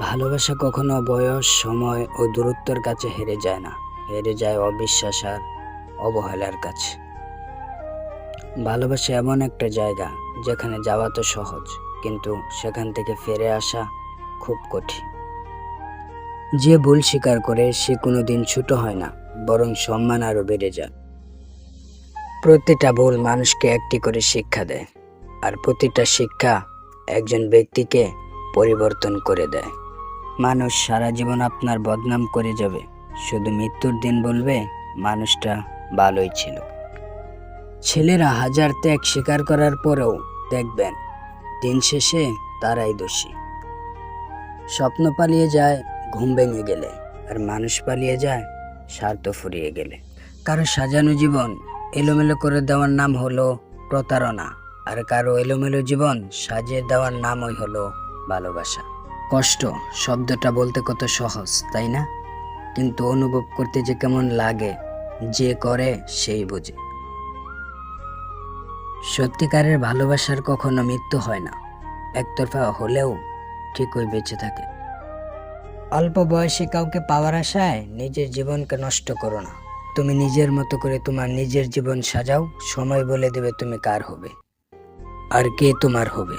ভালোবাসা কখনো বয়স, সময় ও দূরত্বের কাছে হেরে যায় না। হেরে যায় অবিশ্বাস আর অবহেলার কাছে। ভালোবাসা এমন একটা জায়গা, যেখানে যাওয়া তো সহজ, কিন্তু সেখান থেকে ফিরে আসা খুব কঠিন। যে ভুল স্বীকার করে সে কোনো দিন ছোট হয় না, বরং সম্মান আরও বেড়ে যায়। প্রতিটা ভুল মানুষকে একটি করে শিক্ষা দেয়, আর প্রতিটা শিক্ষা একজন ব্যক্তিকে পরিবর্তন করে দেয়। মানুষ সারা জীবন আপনার বদনাম করে যাবে। শুধু মৃত্যুর দিন বলবে, মানুষটা ভালোই ছিল। ছেলেরা হাজার ত্যাগ স্বীকার করার পরেও দেখবেন, দিন শেষে তারাই দোষী। স্বপ্ন পালিয়ে যায়, ঘুম ভেঙে গেলে। আর মানুষ পালিয়ে যায়, স্বার্থ ফুরিয়ে গেলে। কারও সাজানো জীবন এলোমেলো করে দেওয়ার নাম হলো প্রতারণা। আর কারও এলোমেলো জীবন সাজিয়ে দেওয়ার নামই হলো ভালোবাসা। কষ্ট, শব্দটা বলতে কত সহজ, তাই না? কিন্তু অনুভব করতে যে কেমন লাগে, যে করে সেই বোঝে। সত্যিকারের ভালোবাসার কখনো মৃত্যু হয় না, একতরফা হলেও ঠিকই বেঁচে থাকে। অল্প বয়সে কাউকে পাওয়ার আশায় নিজের জীবনকে নষ্ট করো না। তুমি নিজের মতো করে তোমার নিজের জীবন সাজাও, সময় বলে দেবে তুমি কার হবে, আর কে তোমার হবে।